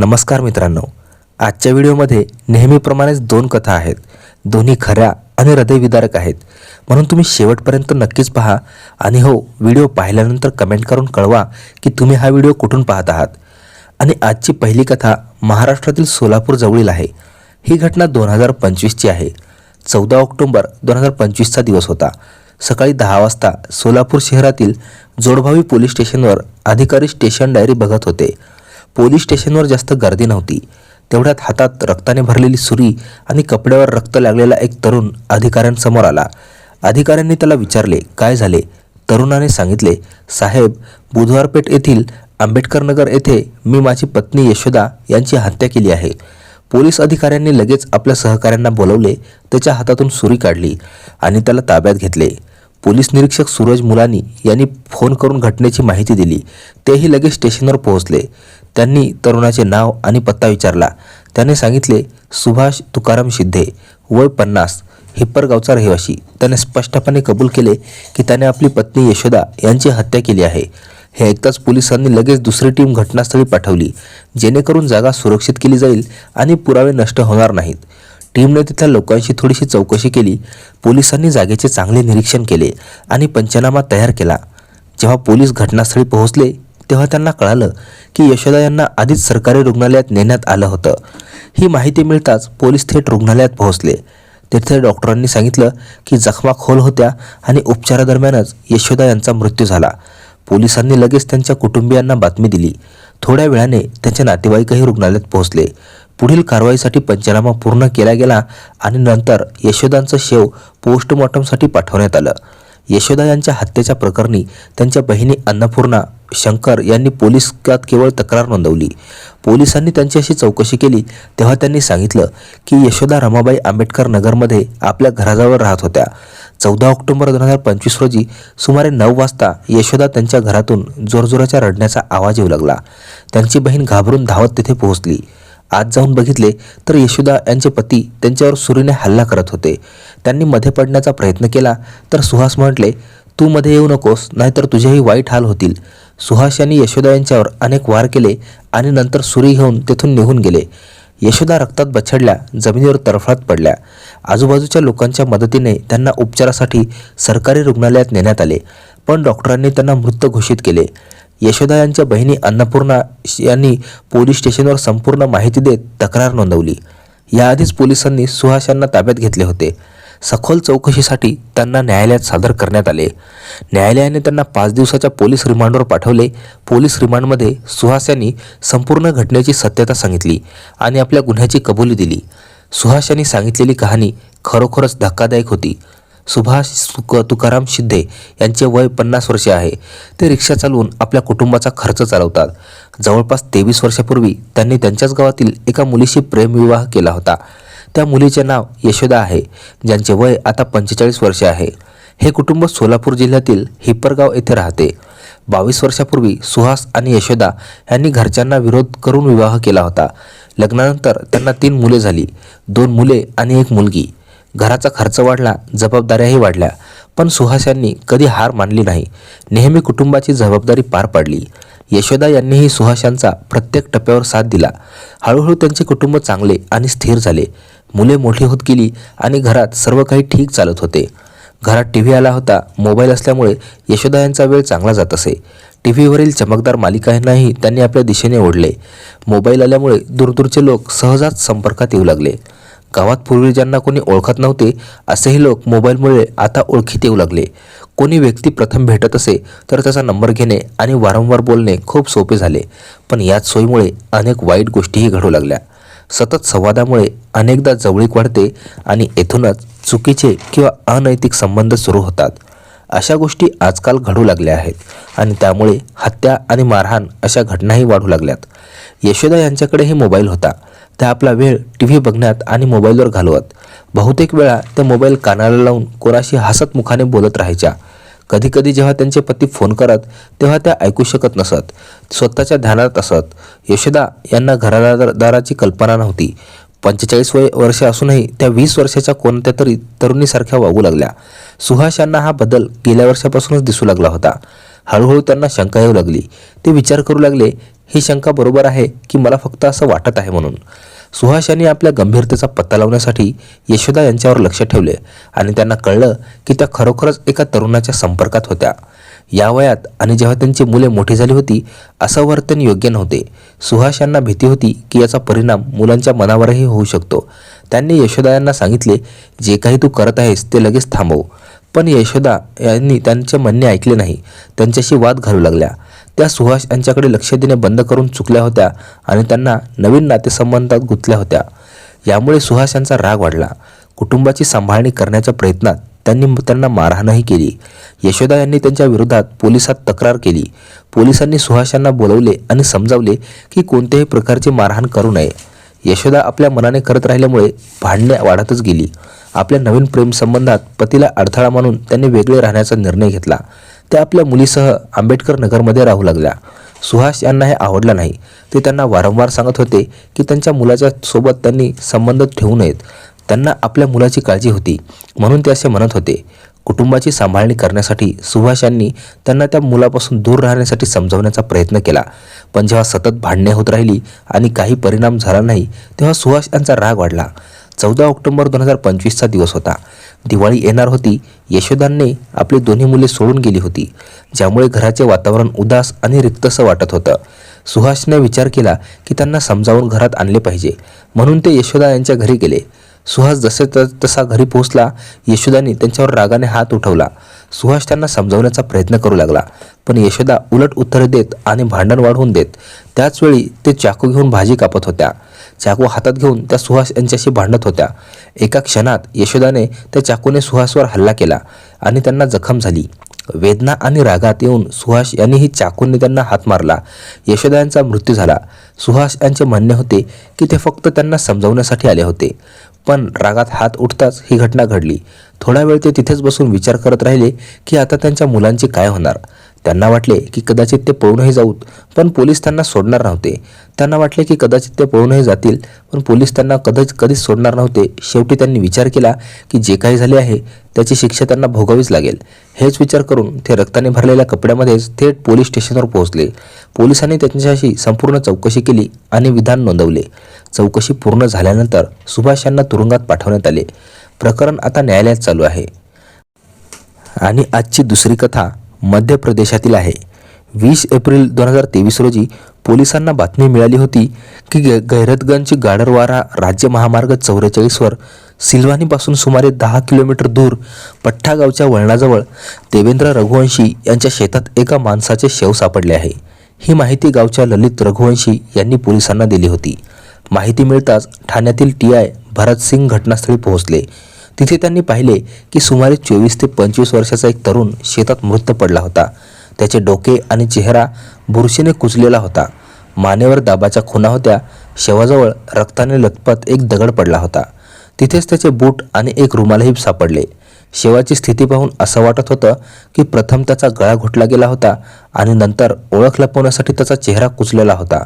नमस्कार मित्रांनो. आजच्या व्हिडिओमध्ये नेहमीप्रमाणेच दोन कथा आहेत. दोन्ही खऱ्या आणि हृदयविदारक आहेत. म्हणून तुम्ही शेवटपर्यंत नक्कीच पहा आणि हो व्हिडिओ पाहिल्यानंतर कमेंट करून कळवा की तुम्ही हा व्हिडिओ कुठून पाहत आहात. आणि आजची पहिली कथा महाराष्ट्रातील सोलापूर जवळील आहे. ही घटना दोन हजार पंचवीसची आहे. चौदा ऑक्टोबर दोन हजार पंचवीसचा दिवस होता. सकाळी दहा वाजता सोलापूर शहरातील जोडभावी पोलीस स्टेशनवर अधिकारी स्टेशन डायरी बघत होते. पोलीस स्टेशनवर जास्त गर्दी नव्हती. तेवढ्यात हातात रक्ताने भरलेली सुरी आणि कपड्यावर रक्त लागलेला एक तरुण अधिकाऱ्यांसमोर आला. अधिकाऱ्यांनी त्याला विचारले काय झाले? तरुणाने सांगितले साहेब बुधवारपेठ येथील आंबेडकर नगर येथे मी माझी पत्नी यशोदा यांची हत्या केली आहे. पोलीस अधिकाऱ्यांनी लगेच आपल्या सहकाऱ्यांना बोलवले त्याच्या हातातून सुरी काढली आणि त्याला ताब्यात घेतले. पोलीस निरीक्षक सूरज मुलानी यांनी फोन करून घटनेची माहिती दिली. तेही लगेच स्टेशनवर पोहोचले. त्यांनी तरुणाचे नाव आणि पत्ता विचारला. त्याने सांगितले सुभाष तुकाराम शिद्धे वय पन्नास हिप्परगावचा रहिवाशी त्याने स्पष्टपणे कबूल केले की त्याने आपली पत्नी यशोदा यांची हत्या केली आहे. हे ऐकताच पोलिसांनी लगेच दुसरी टीम घटनास्थळी पाठवली. जेणेकरून जागा सुरक्षित केली जाईल आणि पुरावे नष्ट होणार नाहीत. टीमने तिथल्या लोकांशी थोडीशी चौकशी केली. पोलिसांनी जागेचे चांगले निरीक्षण केले आणि पंचनामा तयार केला. जेव्हा पोलीस घटनास्थळी पोहोचले तेव्हा त्यांना कळालं की यशोदा यांना आधीच सरकारी रुग्णालयात नेण्यात आलं होतं. ही माहिती मिळताच पोलीस थेट रुग्णालयात पोहोचले. तेथे डॉक्टरांनी सांगितलं की जखमा खोल होत्या आणि उपचारादरम्यानच यशोदा यांचा मृत्यू झाला. पोलिसांनी लगेच त्यांच्या कुटुंबियांना बातमी दिली. थोड्या वेळाने त्यांचे नातेवाईकही रुग्णालयात पोहोचले. पुढील कारवाईसाठी पंचनामा पूर्ण केला गेला आणि नंतर यशोदांचं शेव पोस्टमॉर्टमसाठी पाठवण्यात आलं. यशोदा यांच्या हत्येच्या प्रकरणी त्यांच्या बहिणी अन्नपूर्णा शंकर यांनी पोलिसात केवळ तक्रार नोंदवली. पोलिसांनी त्यांच्याशी चौकशी केली तेव्हा त्यांनी सांगितलं की यशोदा रमाबाई आंबेडकर नगरमध्ये आपल्या घराजवळ राहत होत्या. चौदा ऑक्टोबर दोन हजार पंचवीस रोजी सुमारे नऊ वाजता यशोदा त्यांच्या घरातून जोरजोराच्या रडण्याचा आवाज येऊ लागला. त्यांची बहीण घाबरून धावत तिथे पोहोचली. आत जाऊन बघितले तर यशोदा यांचे पती त्यांच्यावर सुरीने हल्ला करत होते. त्यांनी मध्ये पडण्याचा प्रयत्न केला तर सुहास म्हटले तू मध्ये येऊ नकोस नाहीतर तुझेही वाईट हाल होतील. सुहास यांनी यशोदा यांच्यावर अनेक वार केले आणि नंतर सुरी घेऊन तेथून निघून गेले. यशोदा रक्तात बछडल्या जमिनीवर तरफळत पडल्या. आजूबाजूच्या लोकांच्या मदतीने त्यांना उपचारासाठी सरकारी रुग्णालयात नेण्यात आले पण डॉक्टरांनी त्यांना मृत घोषित केले. यशोदा यांच्या बहिणी अन्नपूर्णा यांनी पोलीस स्टेशनवर संपूर्ण माहिती देत तक्रार नोंदवली. याआधीच पोलिसांनी सुहास यांना ताब्यात घेतले होते. सखोल चौकशीसाठी त्यांना न्यायालयात सादर करण्यात आले. न्यायालयाने त्यांना पाच दिवसाच्या पोलीस रिमांडवर पाठवले. पोलीस रिमांडमध्ये सुहास यांनी संपूर्ण घटनेची सत्यता सांगितली आणि आपल्या गुन्ह्याची कबुली दिली. सुहास यांनी सांगितलेली कहाणी खरोखरच धक्कादायक होती. सुभाष सुक तुकाराम शिंदे यांचे वय पन्नास वर्षे आहे. ते रिक्षा चालवून आपल्या कुटुंबाचा खर्च चालवतात. जवळपास तेवीस वर्षापूर्वी त्यांनी त्यांच्याच गावातील एका मुलीशी प्रेमविवाह केला होता. त्या मुलीचे नाव यशोदा आहे. ज्यांचे वय आता पंचेचाळीस वर्षे आहे. हे कुटुंब सोलापूर जिल्ह्यातील हिप्परगाव येथे राहते. बावीस वर्षापूर्वी सुहास आणि यशोदा यांनी घरच्यांना विरोध करून विवाह केला होता. लग्नानंतर त्यांना तीन मुले झाली. दोन मुले आणि एक मुलगी. घराचा खर्च वाढला जबाबदाऱ्याही वाढल्या. पण सुहास यांनी कधी हार मानली नाही. नेहमी कुटुंबाची जबाबदारी पार पाडली. यशोदा यांनीही सुहास यांचा प्रत्येक टप्प्यावर साथ दिला. हळूहळू त्यांचे कुटुंब चांगले आणि स्थिर झाले. मुले मोठी होत गेली आणि घरात सर्व काही ठीक चालत होते. घरात टी व्ही आला होता मोबाईल असल्यामुळे यशोदा यांचा वेळ चांगला जात असे. टी व्हीवरील चमकदार मालिकांनाही त्यांनी आपल्या दिशेने ओढले. मोबाईल आल्यामुळे दूरदूरचे लोक सहजात संपर्कात येऊ लागले. गावात पूर्वी ज्यांना कोणी ओळखत नव्हते असेही लोक मोबाईलमुळे आता ओळखीत येऊ लागले. कोणी व्यक्ती प्रथम भेटत असे तर त्याचा नंबर घेणे आणि वारंवार बोलणे खूप सोपे झाले. पण याच सोयीमुळे अनेक वाईट गोष्टीही घडू लागल्या. सतत संवादामुळे अनेकदा जवळीक वाढते आणि येथूनच चुकीचे किंवा अनैतिक संबंध सुरू होतात. अशा गोष्टी आजकाल घडू लागल्या आहेत आणि त्यामुळे हत्या आणि मारहाण अशा घटनाही वाढू लागल्यात. यशोदा यांच्याकडेही मोबाईल होता. त्या आपला वेळ टी व्ही बघण्यात आणि मोबाईलवर घालवत. बहुतेक वेळा त्या मोबाईल कानाला लावून कोणाशी हसत मुखाने बोलत राहायच्या. कधीकधी जेव्हा त्यांचे पती फोन करत तेव्हा त्या ऐकू शकत नसत. स्वतःच्या ध्यानात असत. यशोदा यांना घरादाराची कल्पना नव्हती. पंचेचाळीस वय वर्ष असूनही त्या वीस वर्षाच्या कोणत्या तरी तरुणीसारख्या वागू लागल्या. सुहास यांना हा बदल गेल्या वर्षापासूनच दिसू लागला होता. हळूहळू त्यांना शंका येऊ लागली. ते विचार करू लागले ही शंका बरोबर आहे की मला फक्त असं वाटत आहे म्हणून. सुहास यांनी आपल्या गंभीरतेचा पत्ता लावण्यासाठी यशोदा यांच्यावर लक्ष ठेवले आणि त्यांना कळलं की त्या खरोखरच एका तरुणाच्या संपर्कात होत्या. या वयात आणि जेव्हा त्यांची मुले मोठी झाली होती असं वर्तन योग्य नव्हते. सुहास यांना भीती होती की याचा परिणाम मुलांच्या मनावरही होऊ शकतो. त्यांनी यशोदा यांना सांगितले जे काही तू करत आहेस ते लगेच थांबव. पण यशोदा यांनी त्यांचे म्हणणे ऐकले नाही. त्यांच्याशी वाद घालू लागल्या. त्या सुहास यांच्याकडे लक्ष देणे बंद करून चुकल्या होत्या आणि त्यांना नवीन नातेसंबंधात गुंतल्या होत्या. यामुळे सुहास यांचा राग वाढला. कुटुंबाची सांभाळणी करण्याच्या प्रयत्नात त्यांनी त्यांना मारहाणही केली. यशोदा यांनी त्यांच्या विरोधात पोलिसात तक्रार केली. पोलिसांनी सुहास यांना बोलवले आणि समजावले की कोणत्याही प्रकारची मारहाण करू नये. यशोदा आपल्या मनाने करत राहिल्यामुळे भांडणे वाढतच गेली. आपल्या नवीन प्रेमसंबंधात पतीला अडथळा मानून त्यांनी वेगळे राहण्याचा निर्णय घेतला. त्या आपल्या मुलीसह आंबेडकर नगरमध्ये राहू लागल्या. सुहास यांना हे आवडलं नाही. ते त्यांना वारंवार सांगत होते की त्यांच्या मुलाच्या सोबत त्यांनी संबंध ठेवू नयेत. त्यांना आपल्या मुलाची काळजी होती म्हणून ते असे म्हणत होते. कुटुंबाची सांभाळणी करण्यासाठी सुभाष यांनी त्यांना त्या मुलापासून दूर राहण्यासाठी समजवण्याचा प्रयत्न केला. पण जेव्हा सतत भांडणे होत राहिली आणि काही परिणाम झाला नाही तेव्हा सुभाष यांचा राग वाढला. चौदा ऑक्टोबर दोन हजार पंचवीसचा दिवस होता. दिवाळी येणार होती. यशोदांनी आपली दोन्ही मुले सोडून गेली होती. ज्यामुळे घराचे वातावरण उदास आणि रिक्तसं वाटत होतं. सुहासने विचार केला की त्यांना समजावून घरात आणले पाहिजे. म्हणून ते यशोदा यांच्या घरी गेले. सुहास जसे त तसा घरी पोहोचला यशोदाने त्यांच्यावर रागाने हात उठवला. सुहास त्यांना समजावण्याचा प्रयत्न करू लागला पण यशोदा उलट उत्तरे देत आणि भांडण वाढवून देत त्याचवेळी ते चाकू घेऊन भाजी कापत होत्या. चाकू हातात घेऊन त्या सुहास यांच्याशी भांडत होत्या. एका क्षणात यशोदाने त्या चाकूने सुहासवर हल्ला केला आणि त्यांना जखम झाली. वेदना आणि रागात येऊन सुहास यांनीही चाकूने त्यांना हात मारला. यशोदा यांचा मृत्यू झाला. सुहास यांचे म्हणणे होते की ते फक्त त्यांना समजावण्यासाठी आले होते. पण रागात हात उठताच ही घटना घडली. थोडा वेळ ते तिथेच बसून विचार करत राहिले की आता त्यांच्या मुलांचे काय होणार. त्यांना वाटले की कदाचित ते पळूनही जाऊत पण पोलीस त्यांना सोडणार नव्हते. त्यांना वाटले की कदाचित ते पळूनही जातील पण पोलीस त्यांना कदाच कधीच सोडणार नव्हते. शेवटी त्यांनी विचार केला की जे काही झाले आहे त्याची शिक्षा त्यांना भोगावीच लागेल. हेच विचार करून ते रक्ताने भरलेल्या कपड्यामध्येच थेट पोलीस स्टेशनवर पोहोचले. पोलिसांनी त्यांच्याशी संपूर्ण चौकशी केली आणि विधान नोंदवले. चौकशी पूर्ण झाल्यानंतर सुभाष यांना तुरुंगात पाठवण्यात आले. प्रकरण आता न्यायालयात चालू आहे. आणि आजची दुसरी कथा मध्य प्रदेशातील आहे. वीस एप्रिल दोन हजार तेवीस रोजी पोलिसांना बातमी मिळाली होती की ग गैरतगंज गाडरवारा राज्य महामार्ग चौवेचाळीसवर सिल्वानीपासून सुमारे दहा किलोमीटर दूर पठ्ठा गावच्या वळणाजवळ देवेंद्र रघुवंशी यांच्या शेतात एका माणसाचे शव सापडले आहे. ही माहिती गावच्या ललित रघुवंशी यांनी पोलिसांना दिली होती. माहिती मिळताच ठाण्यातील टी आय भरतसिंग घटनास्थळी पोहोचले. तिथे त्यांनी पाहिले की सुमारे चोवीस ते पंचवीस वर्षाचा एक तरुण शेतात मृत पडला होता. त्याचे डोके आणि चेहरा बुरशीने कुचलेला होता. मानेवर दाबाच्या खुणा होत्या. शवाजवळ रक्ताने लथपथ एक दगड पडला होता. तिथेच त्याचे बूट आणि एक रुमालही सापडले. शेवाची स्थिती पाहून असं वाटत होतं की प्रथम त्याचा गळा घुटला गेला होता आणि नंतर ओळख लपवण्यासाठी त्याचा चेहरा कुचलेला होता.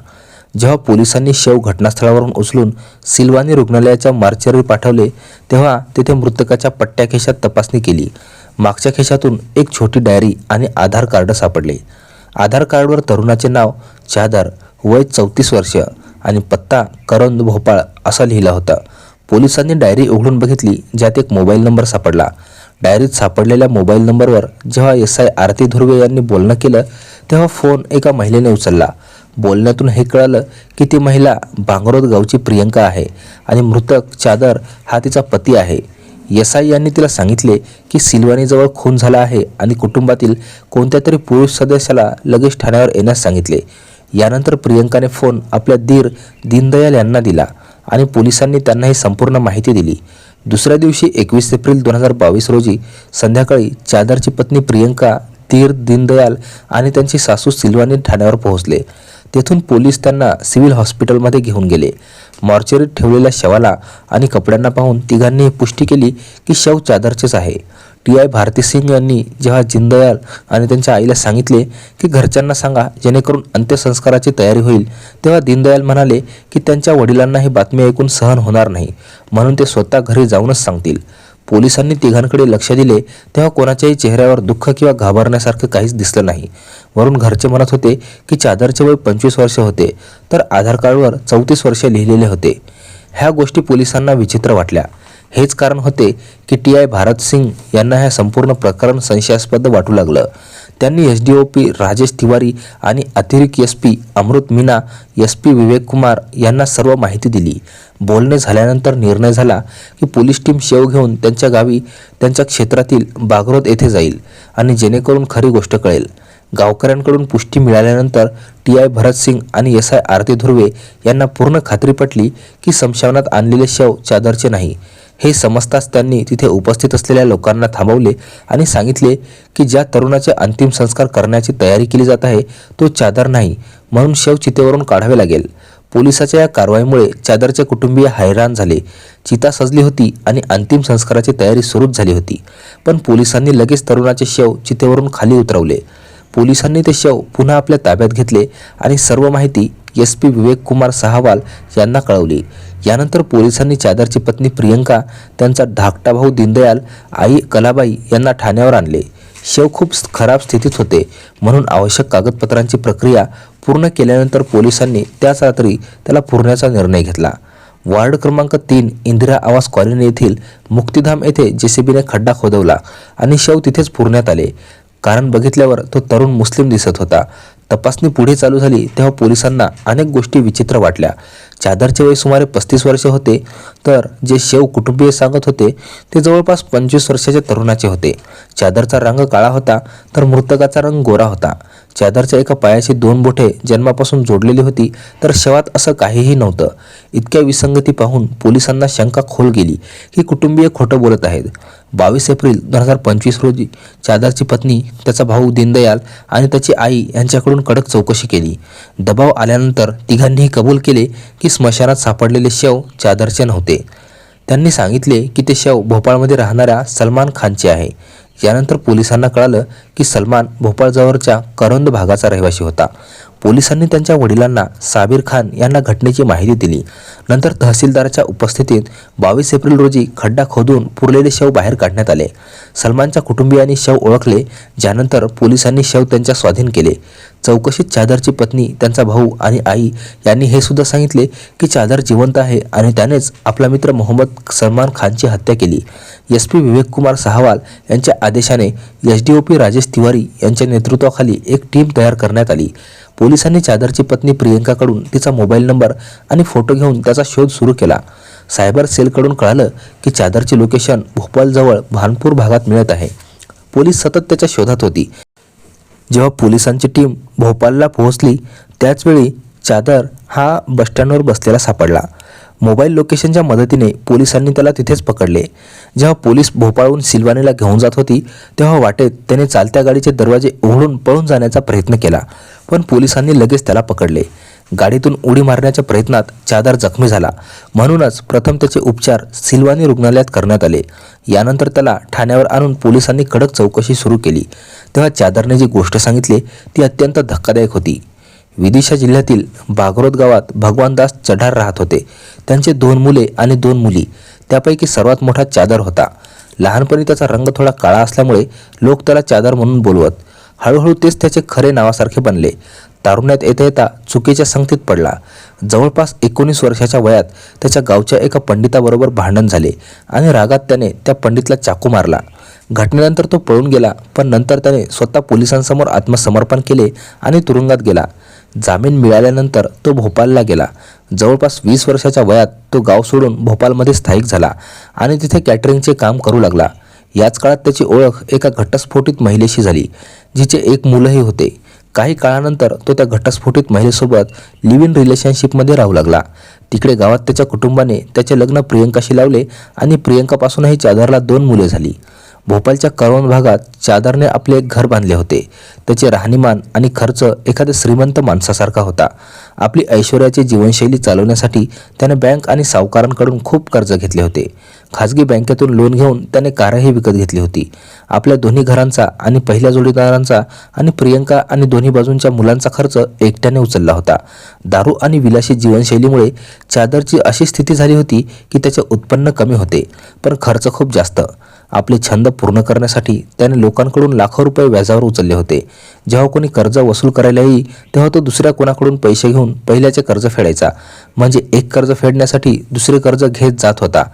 जेव्हा पोलिसांनी शव घटनास्थळावरून उचलून सिल्वानी रुग्णालयाच्या मार्चरी पाठवले तेव्हा तिथे मृतकाच्या पट्ट्या खेशात तपासणी केली. मागच्या खेशातून एक छोटी डायरी आणि आधार कार्ड सापडले. आधार कार्डवर तरुणाचे नाव चादर वय चौतीस वर्ष आणि पत्ता करंद भोपाळ असा लिहिला होता. पोलिसांनी डायरी उघडून बघितली ज्यात एक मोबाईल नंबर सापडला. डायरीत सापडलेल्या मोबाईल नंबरवर जेव्हा एस आय आरती धुर्वे यांनी बोलणं केलं तेव्हा फोन एका महिलेने उचलला. बोलण्यातून हे कळालं की ती महिला भांगरोद गावची प्रियंका आहे आणि मृतक चादर हा तिचा पती आहे. यसाई यांनी तिला सांगितले की सिल्वानीजवळ खून झाला आहे आणि कुटुंबातील कोणत्या तरी पुरुष सदस्याला लगेच ठाण्यावर येण्यास सांगितले. यानंतर प्रियंकाने फोन आपल्या दीर दीनदयाल यांना दिला आणि पोलिसांनी त्यांना ही संपूर्ण माहिती दिली. दुसऱ्या दिवशी एकवीस एप्रिल दोन हजार बावीस रोजी संध्याकाळी चादरची पत्नी प्रियंका धीर दीनदयाल आणि त्यांची सासू सिल्वानी ठाण्यावर पोहोचले. तेथून पोलीस त्यांना सिव्हिल हॉस्पिटलमध्ये घेऊन गेले. मॉर्चरीत ठेवलेल्या शवाला आणि कपड्यांना पाहून तिघांनी पुष्टी केली की शव चादरचेच आहे. टी. आय. भारती सिंग यांनी जेव्हा जिंदयाल आणि त्यांच्या आईला सांगितले की घरच्यांना सांगा जेणेकरून अंत्यसंस्काराची तयारी होईल तेव्हा दीनदयाल म्हणाले की त्यांच्या वडिलांना ही बातमी ऐकून सहन होणार नाही. म्हणून ते स्वतः घरी जाऊनच सांगतील. पोलिसांनी तिघांकडे लक्ष दिले तेव्हा कोणाच्याही चेहऱ्यावर दुःख किंवा घाबरण्यासारखं काहीच दिसलं नाही. वरून घरचे म्हणत होते की चादरचे वय पंचवीस वर्ष होते तर आधार कार्डवर चौतीस वर्ष लिहिलेले होते. ह्या गोष्टी पोलिसांना विचित्र वाटल्या. हेच कारण होते की टी आय भारत सिंग यांना हे संपूर्ण प्रकरण संशयास्पद वाटू लागलं. त्यांनी S D O P Rajesh Tiwari आणि अतिरिक्त S P Amrit Meena S P Vivek Kumar यांना सर्व माहिती दिली. बोलणे झाल्यानंतर निर्णय झाला की पोलीस टीम शेव घेऊन त्यांच्या गावी त्यांच्या क्षेत्रातील बागरोद येथे जाईल आणि जेणेकरून खरी गोष्ट कळेल. गावकऱ्यांकडून पुष्टी मिळाल्यानंतर टी आय भरत सिंग आणि एस आय आरती धुर्वे यांना पूर्ण खात्री पटली की समशावनात आणलेले शव चादरचे नाही. हे समजताच त्यांनी तिथे उपस्थित असलेल्या लोकांना थांबवले आणि सांगितले की ज्या तरुणाचे अंतिम संस्कार करण्याची तयारी केली जात आहे तो चादर नाही म्हणून शव चितेवरून काढावे लागेल. पोलिसाच्या या कारवाईमुळे चादरचे कुटुंबीय हैराण झाले. चिता सजली होती आणि अंतिम संस्काराची तयारी सुरूच झाली होती. पण पोलिसांनी लगेच तरुणाचे शव चितेवरून खाली उतरवले. पोलिसांनी ते शव पुन्हा आपल्या ताब्यात घेतले आणि सर्व माहिती एस पी विवेक कुमार सहावाल यांना कळवली. यानंतर पोलिसांनी चादरची पत्नी प्रियंका त्यांचा धाकटा भाऊ दीनदयाल आई कलाबाई यांना ठाण्यावर आणले. शव खूप खराब स्थितीत होते. म्हणून आवश्यक कागदपत्रांची प्रक्रिया पूर्ण केल्यानंतर पोलिसांनी त्याच रात्री त्याला पुरण्याचा निर्णय घेतला. वार्ड क्रमांक तीन इंदिरा आवास कॉलनी येथील मुक्तिधाम येथे जेसीबीने खड्डा खोदवला आणि शव तिथेच पुरण्यात आले. कारण बघितल्यावर तो तरुण मुस्लिम दिसत होता. तपासणी पुढे चालू झाली तेव्हा पोलिसांना अनेक गोष्टी विचित्र वाटल्या. चादरचे वय सुमारे पस्तीस वर्ष होते तर जे शेव कुटुंबीय सांगत होते ते जवळपास पंचवीस वर्षाच्या तरुणाचे होते. चादरचा रंग काळा होता तर मृतकाचा रंग गोरा होता. चादरच्या एका पायाची दोन बोटे जन्मापासून जोडलेली होती तर शवात असं काहीही नव्हतं. इतक्या विसंगती पाहून पोलिसांना शंका खोल गेली की कुटुंबीय खोटं बोलत आहेत. बावीस एप्रिल दोन हजार पंचवीस रोजी चादरची पत्नी त्याचा भाऊ दीनदयाल आणि त्याची आई यांच्याकडून कडक चौकशी केली. दबाव आल्यानंतर तिघांनीही कबूल केले की स्मशानात सापडलेले शव चादरचे नव्हते. त्यांनी सांगितले की ते शव भोपाळमध्ये राहणाऱ्या सलमान खानचे आहे. यानंतर पोलिसांना कळालं की सलमान भोपाळजवळच्या करंद भागाचा रहिवासी होता. पोलिसांनी त्यांच्या वडिलांना साबीर खान यांना घटनेची माहिती दिली. नंतर तहसीलदाराच्या उपस्थितीत बावीस एप्रिल रोजी खड्डा खोदून पुरलेले शव बाहेर काढण्यात आले. सलमानच्या कुटुंबियांनी शव ओळखले ज्यानंतर पोलिसांनी शव त्यांच्या स्वाधीन केले. चौकशीत चादरची पत्नी त्यांचा भाऊ आणि आई यांनी हे सुद्धा सांगितले की चादर जिवंत आहे आणि त्यानेच आपला मित्र मोहम्मद सलमान खानची हत्या केली. एस पी विवेक कुमार सहावाल यांच्या आदेशाने S D O P Rajesh Tiwari यांच्या नेतृत्वाखाली एक टीम तयार करण्यात आली. पोलिसांनी चादरची पत्नी प्रियंकाकडून तिचा मोबाईल नंबर आणि फोटो घेऊन त्याचा शोध सुरू केला. सायबर सेलकडून कळालं की चादरचे लोकेशन भोपाळजवळ भानपूर भागात मिळत आहे. पोलीस सतत त्याच्या शोधात होती. जेव्हा पोलिसांची टीम भोपालला पोहोचली त्याचवेळी चादर हा बसस्टँडवर बसलेला सापडला. मोबाईल लोकेशनच्या मदतीने पोलिसांनी त्याला तिथेच पकडले. जेव्हा पोलीस भोपाळहून सिलवानीला घेऊन जात होती तेव्हा वाटेत त्याने चालत्या गाडीचे दरवाजे उघडून पळून जाण्याचा प्रयत्न केला पण पोलिसांनी लगेच त्याला पकडले. गाडीतून उडी मारण्याच्या प्रयत्नात चादर जखमी झाला. म्हणूनच प्रथम त्याचे उपचार सिलवानी रुग्णालयात करण्यात आले. यानंतर त्याला ठाण्यावर आणून पोलिसांनी कडक चौकशी सुरू केली. तेव्हा चादरने जी गोष्ट सांगितली ती अत्यंत धक्कादायक होती. विदिशा जिल्ह्यातील बागरोद गावात भगवानदास चढार राहत होते. त्यांचे दोन मुले आणि दोन मुली त्यापैकी सर्वात मोठा चादर होता. लहानपणी त्याचा रंग थोडा काळा असल्यामुळे लोक त्याला चादर म्हणून बोलवत. हळूहळू तेच त्याचे खरे नावासारखे बनले. तारुण्यात येता येता चुकीच्या संगतीत पडला. जवळपास एकोणीस वर्षाच्या वयात त्याच्या गावच्या एका पंडिताबरोबर भांडण झाले आणि रागात त्याने त्या पंडितला चाकू मारला. घटनेनंतर तो पळून गेला पण नंतर त्याने स्वतः पोलिसांसमोर आत्मसमर्पण केले आणि तुरुंगात गेला. जामीन मिळाल्यानंतर तो भोपाळला गेला. जवळपास वीस वर्षाच्या वयात तो गाव सोडून भोपाळमध्ये स्थायिक झाला आणि तिथे कॅटरिंगचे काम करू लागला. याच काळात त्याची ओळख एका घटस्फोटित महिलेशी झाली जिचे एक मुलंही होते. काही काळानंतर तो त्या घटस्फोटित महिलेसोबत लिव्ह इन रिलेशनशिपमध्ये राहू लागला. तिकडे गावात त्याच्या कुटुंबाने त्याचे लग्न प्रियंकाशी लावले आणि प्रियंकापासूनही चादरला दोन मुले झाली. भोपाळच्या करवण भागात चादरने आपले एक घर बांधले होते. त्याचे राहणीमान आणि खर्च एखाद्या श्रीमंत माणसासारखा होता. आपली ऐश्वर्याची जीवनशैली चालवण्यासाठी त्याने बँक आणि सावकारांकडून खूप कर्ज घेतले होते. खाजगी बँकेतून लोन घेऊन त्याने कारही विकत घेतली होती. आपल्या दोन्ही घरांचा आणि पहिल्या जोडीदारांचा आणि प्रियंका आणि दोन्ही बाजूंच्या मुलांचा खर्च एकट्याने उचलला होता. दारू आणि विलासी जीवनशैलीमुळे चादरची अशी स्थिती झाली होती की त्याचे उत्पन्न कमी होते पण खर्च खूप जास्त. आपले छंद पूर्ण करण्यासाठी त्याने लोकांकडून लाखो रुपये व्याजावर उचलले होते. जेव्हा कोणी कर्ज वसूल करायला येई तेव्हा तो दुसऱ्या कोणाकडून पैसे घेऊन पहिल्याचे कर्ज फेडायचा. म्हणजे एक कर्ज फेडण्यासाठी दुसरे कर्ज घेत जात होता.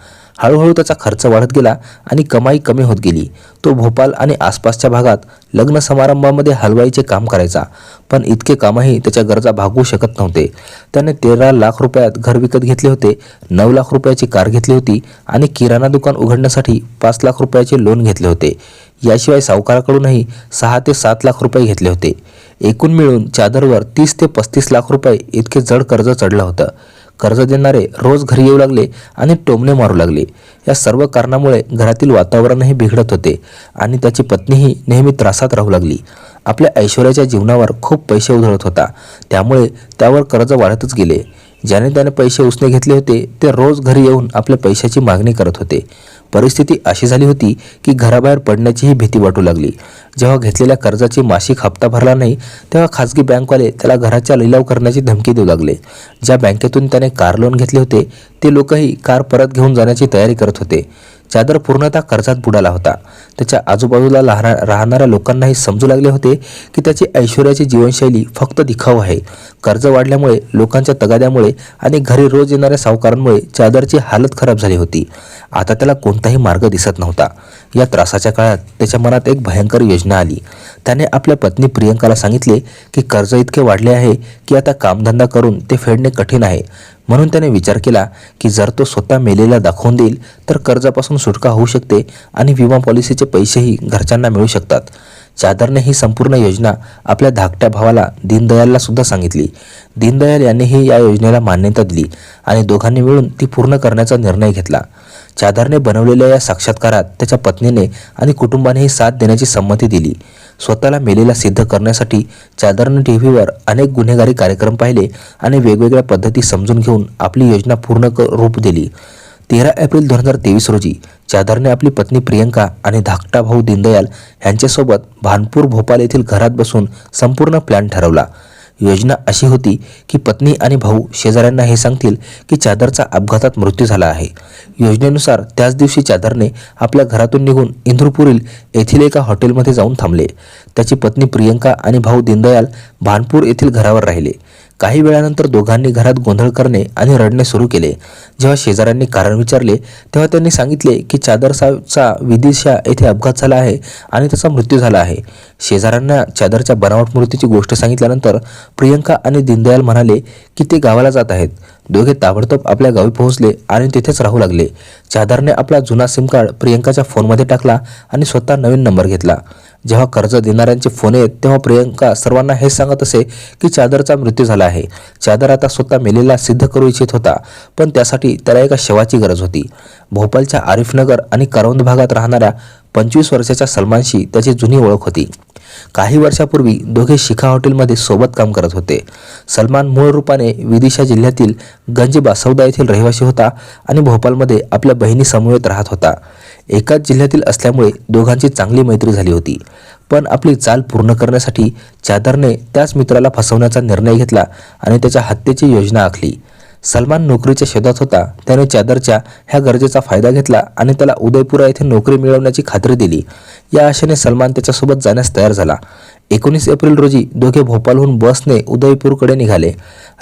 हळूहळू त्याचा खर्च वाढत गेला आणि कमाई कमी होत गेली. तो भोपाल आणि आसपासच्या भागात लग्न समारंभामध्ये हलवाईचे काम करायचा पण इतके कामही त्याच्या गरजा भागवू शकत नव्हते. त्याने तेरा लाख रुपयात घर विकत घेतले होते नऊ लाख रुपयाची कार घेतली होती आणि किराणा दुकान उघडण्यासाठी पाच लाख रुपयाचे लोन घेतले होते. याशिवाय सावकाराकडूनही सहा ते सात लाख रुपये घेतले होते. एकूण मिळून चादरवर तीस ते पस्तीस लाख रुपये इतके जड कर्ज चढलं होतं. कर्ज देणारे रोज घरी येऊ लागले आणि टोमणे मारू लागले. या सर्व कारणामुळे घरातील वातावरणही बिघडत होते आणि त्याची पत्नीही नेहमी त्रासात राहू लागली. आपल्या ऐश्वर्याच्या जीवनावर खूप पैसे उधळत होता. त्यामुळे त्यावर कर्ज वाढतच गेले. ज्याने त्याने पैसे उसने घेतले होते ते रोज घरी येऊन आपल्या पैशाची मागणी करत होते. परिस्थिती अशी झाली होती की घराबाहेर पडण्याचीही भीती वाटू लागली. जेव्हा घेतलेल्या कर्जाची मासिक हप्ता भरला नाही तेव्हा खाजगी बँकवाले त्याला घराच्या लिलाव करण्याची धमकी देऊ लागले. ज्या बँकेतून त्याने कार लोन घेतले होते ते लोकही कार परत घेऊन जाण्याची तयारी करत होते. चादर पूर्णतः कर्जात बुडाला होता. त्याच्या आजूबाजूला राहणाऱ्या लोकांनाही समजू लागले होते की त्याची ऐश्वर्याची जीवनशैली फक्त दिखाऊ आहे. कर्ज वाढल्यामुळे लोकांच्या तगाद्यामुळे आणि घरी रोज येणाऱ्या सावकारांमुळे चादरची हालत खराब झाली होती. आता त्याला कोणताही मार्ग दिसत नव्हता. या त्रासाच्या काळात त्याच्या मनात एक भयंकर योजना आली. त्याने आपल्या पत्नी प्रियंकाला सांगितले की कर्ज इतके वाढले आहे की आता कामधंदा करून ते फेडणे कठीण आहे. म्हणून त्याने विचार केला की जर तो स्वतः मेलेला दाखवून देईल तर कर्जापासून सुटका होऊ शकते आणि विमा पॉलिसीचे पैसेही घरच्यांना मिळू शकतात. चादरने ही संपूर्ण योजना आपल्या धाकट्या भावाला दीनदयालला सुद्धा सांगितली. दीनदयाल यांनीही या योजनेला मान्यता दिली आणि दोघांनी मिळून ती पूर्ण करण्याचा निर्णय घेतला. चादरने बनवलेल्या या साक्षात्कारात त्याच्या पत्नीने आणि कुटुंबानेही साथ देण्याची संमती दिली. स्वतःला मेलेला सिद्ध करण्यासाठी चादरने टी व्हीवर अनेक गुन्हेगारी कार्यक्रम पाहिले आणि वेगवेगळ्या पद्धती समजून घेऊन आपली योजना पूर्ण क रूप दिली. तेरा एप्रिल दोन हजार तेवीस रोजी चादरने आपली पत्नी प्रियंका आणि धाकटा भाऊ दीनदयाल यांच्यासोबत भानपूर भोपाल येथील घरात बसून संपूर्ण प्लॅन ठरवला. योजना अशी होती की पत्नी आणि भाऊ शेजाऱ्यांना हे सांगतील की चादरचा अपघातात मृत्यू झाला आहे. योजनेनुसार त्याच दिवशी चादरने आपल्या घरातून निघून इंद्रपुरील येथील एका हॉटेलमध्ये जाऊन थांबले. त्याची पत्नी प्रियंका आणि भाऊ दीनदयाल भानपूर येथील घरावर राहिले. काही वेळानंतर दोघांनी घरात गोंधळ करणे आणि रडणे सुरू केले. जेव्हा शेजाऱ्यांनी कारण विचारले तेव्हा त्यांनी सांगितले की चादर विदिशा येथे अपघात झाला आहे आणि त्याचा मृत्यू झाला आहे. शेजाऱ्यांना चादरच्या बनावट मृत्यूची गोष्ट सांगितल्यानंतर प्रियंका आणि दीनदयाल म्हणाले की ते गावाला जात आहेत. दोघे ताबडतोब आपल्या गावी पोहोचले आणि तिथेच राहू लागले. चादरने आपला जुना सिम कार्ड प्रियंकाच्या फोनमध्ये टाकला आणि स्वतः नवीन नंबर घेतला. जेव्हा कर्ज देणाऱ्यांचे फोन येत तेव्हा प्रियंका सर्वांना हे सांगत असे की चादरचा मृत्यू झाला आहे. चादर आता स्वतः मेलेला सिद्ध करू इच्छित होता पण त्यासाठी त्याला एका शवाची गरज होती. भोपालच्या आरिफनगर आणि करौंद भागात राहणाऱ्या पंचवीस वर्षाच्या सलमानशी त्याची जुनी ओळख होती. काही वर्षापूर्वी दोघे शिखा हॉटेलमध्ये सोबत काम करत होते. सलमान मूळ रूपाने विदिशा जिल्ह्यातील गंज बासवदा येथील रहिवासी होता आणि भोपालमध्ये आपल्या बहिणी समवेत राहत होता. एकाच जिल्ह्यातील असल्यामुळे दोघांची चांगली मैत्री झाली होती. पण आपली चाल पूर्ण करण्यासाठी चादरने त्याच मित्राला फसवण्याचा निर्णय घेतला आणि त्याच्या हत्येची योजना आखली. सलमान नोकरीच्या शोधात होता. त्याने चादरच्या ह्या गरजेचा फायदा घेतला आणि त्याला उदयपुरा येथे नोकरी मिळवण्याची खात्री दिली. या आशेने सलमान त्याच्यासोबत जाण्यास तयार झाला. एकोणीस एप्रिल रोजी दोघे भोपाळहून बसने उदयपूरकडे निघाले.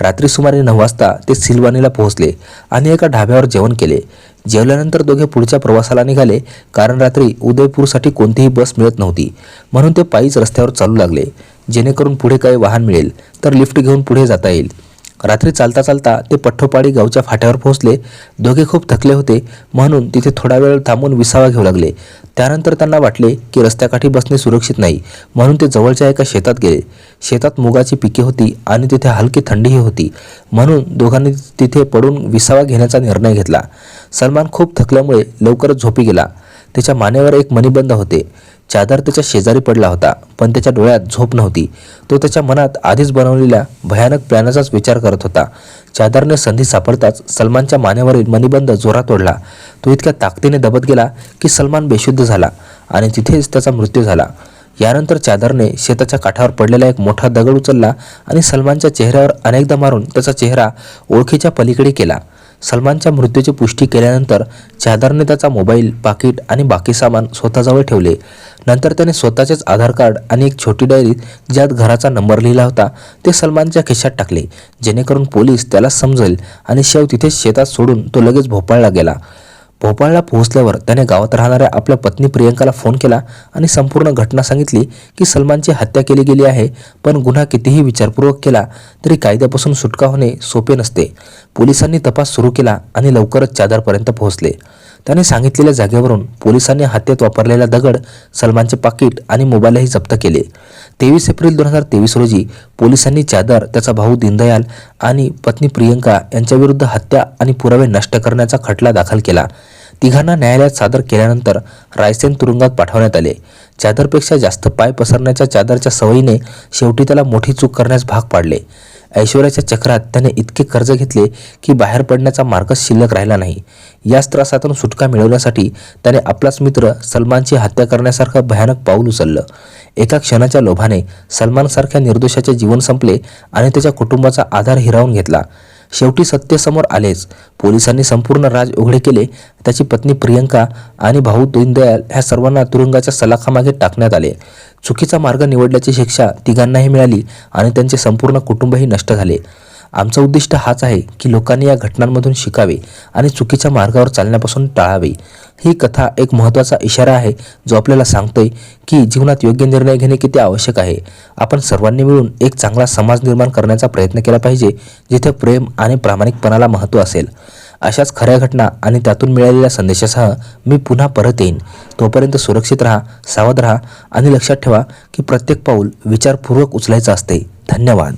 रात्री सुमारे नऊ वाजता ते सिलवानीला पोहोचले आणि एका ढाब्यावर जेवण केले. जेवल्यानंतर दोघे पुढच्या प्रवासाला निघाले कारण रात्री उदयपूरसाठी कोणतीही बस मिळत नव्हती. म्हणून ते पायीच रस्त्यावर चालू लागले. जेणेकरून पुढे काही वाहन मिळेल तर लिफ्ट घेऊन पुढे जाता येईल. रात्री चालता चालता ते पठ्ठोपाडी गावच्या फाट्यावर पोहोचले. दोघे खूप थकले होते म्हणून तिथे थोडा वेळ थांबून विसावा घेऊ लागले. त्यानंतर त्यांना वाटले की रस्त्याकाठी बसणे सुरक्षित नाही म्हणून ते जवळच्या एका शेतात गेले. शेतात मुगाची पिके होती आणि तिथे हलकी थंडीही होती म्हणून दोघांनी तिथे पडून विसावा घेण्याचा निर्णय घेतला. सलमान खूप थकल्यामुळे लवकरच झोपी गेला. त्याच्या मानेवर एक मणिबंध होते. चादर त्याच्या शेजारी पडला होता पण त्याच्या डोळ्यात झोप नव्हती. तो त्याच्या मनात आधीच बनवलेल्या भयानक प्लॅनाचाच विचार करत होता. चादरने संधी सापडताच सलमानच्या मानेवरील मणिबंध जोरात ओढला. तो इतक्या ताकदीने दबत गेला की सलमान बेशुद्ध झाला आणि तिथेच त्याचा मृत्यू झाला. यानंतर चादरने शेताच्या काठावर पडलेला एक मोठा दगड उचलला आणि सलमानच्या चेहऱ्यावर अनेकदा मारून त्याचा चेहरा ओळखीच्या पलीकडे केला. सलमानच्या मृत्यूची पुष्टी केल्यानंतर चादरने त्याचा मोबाईल पाकिट आणि बाकी सामान स्वतःजवळ ठेवले. नंतर त्याने स्वतःचेच आधार कार्ड आणि एक छोटी डायरी ज्यात घराचा नंबर लिहिला होता ते सलमानच्या खिशात टाकले. जेणेकरून पोलीस त्याला समजेल आणि शेव तिथेच शेतात सोडून तो लगेच भोपाळला गेला. भोपाळला पोहोचल्यावर त्याने गावात राहणाऱ्या आपल्या पत्नी प्रियंकाला फोन केला आणि संपूर्ण घटना सांगितली की सलमानची हत्या केली गेली आहे पण गुन्हा कितीही विचारपूर्वक केला तरी कायद्यापासून सुटका होणे सोपे नसते. पोलिसांनी तपास सुरू केला आणि लवकरच चादरपर्यंत पोहोचले. त्याने सांगितलेल्या जागेवरून पोलिसांनी हत्येत वापरलेला दगड सलमानचे पाकिट आणि मोबाईलही जप्त केले. तेवीस एप्रिल दोन हजार तेवीस रोजी पोलिसांनी चादर त्याचा भाऊ दीनदयाल आणि पत्नी प्रियंका यांच्याविरुद्ध हत्या आणि पुरावे नष्ट करण्याचा खटला दाखल केला. तिघांना न्यायालयात सादर केल्यानंतर रायसेन तुरुंगात पाठवण्यात आले. चादरपेक्षा जास्त पाय पसरण्याच्या चादरच्या सवयीने शेवटी त्याला मोठी चूक करण्यास भाग पाडले. ऐश्वर्याच्या चक्रात त्याने इतके कर्ज घेतले की बाहेर पडण्याचा मार्गच शिल्लक राहिला नाही. याच त्रासातून सुटका मिळवण्यासाठी त्याने आपलाच मित्र सलमानची हत्या करण्यासारखं भयानक पाऊल उचललं. एका क्षणाच्या लोभाने सलमानसारख्या निर्दोषाचे जीवन संपले आणि त्याच्या कुटुंबाचा आधार हिरावून घेतला. शेवटी सत्य समोर आलेच. पोलिसांनी संपूर्ण राज उघडे केले. त्याची पत्नी प्रियंका आणि भाऊ दीनदयाल ह्या सर्वांना तुरुंगाच्या सलाखामागे टाकण्यात आले. चुकीचा मार्ग निवडल्याची शिक्षा तिघांनाही मिळाली आणि त्यांचे संपूर्ण कुटुंबही नष्ट झाले. आमचं उद्दिष्ट हाच आहे की लोकांनी या घटनांमधून शिकावे आणि चुकीच्या मार्गावर चालण्यापासून टाळावे. ही कथा एक महत्त्वाचा इशारा आहे जो आपल्याला सांगतोय की जीवनात योग्य निर्णय घेणे किती आवश्यक आहे. आपण सर्वांनी मिळून एक चांगला समाज निर्माण करण्याचा प्रयत्न केला पाहिजे जिथे प्रेम आणि प्रामाणिकपणाला महत्त्व असेल. अशाच खऱ्या घटना आणि त्यातून मिळालेल्या संदेशासह मी पुन्हा परत येईन. तोपर्यंत सुरक्षित राहा सावध राहा आणि लक्षात ठेवा की प्रत्येक पाऊल विचारपूर्वक उचलायचं असते. धन्यवाद.